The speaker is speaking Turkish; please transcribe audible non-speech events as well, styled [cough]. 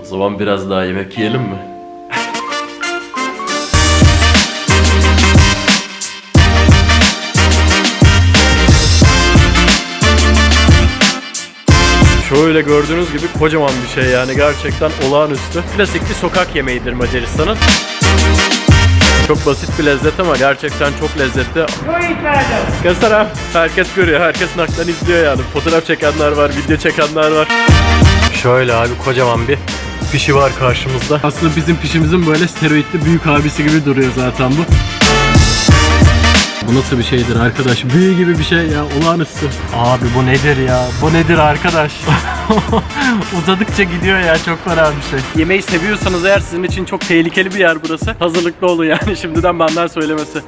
O zaman biraz daha yemek yiyelim mi? Şöyle gördüğünüz gibi kocaman bir şey yani gerçekten olağanüstü. Klasik bir sokak yemeğidir Macaristan'ın. Çok basit bir lezzet ama gerçekten çok lezzetli. Gösterem. Herkes görüyor, herkes naklen izliyor yani. Fotoğraf çekenler var, video çekenler var. Şöyle abi kocaman bir pişi var karşımızda. Aslında bizim pişimizin böyle steroidli büyük abisi gibi duruyor zaten bu. Bu nasıl bir şeydir arkadaş? Büyü gibi bir şey ya olağanüstü. Abi bu nedir ya? Bu nedir arkadaş? [laughs] Uzadıkça gidiyor ya çok fena bir şey. Yemeği seviyorsanız eğer sizin için çok tehlikeli bir yer burası. Hazırlıklı olun yani şimdiden benden söylemesi.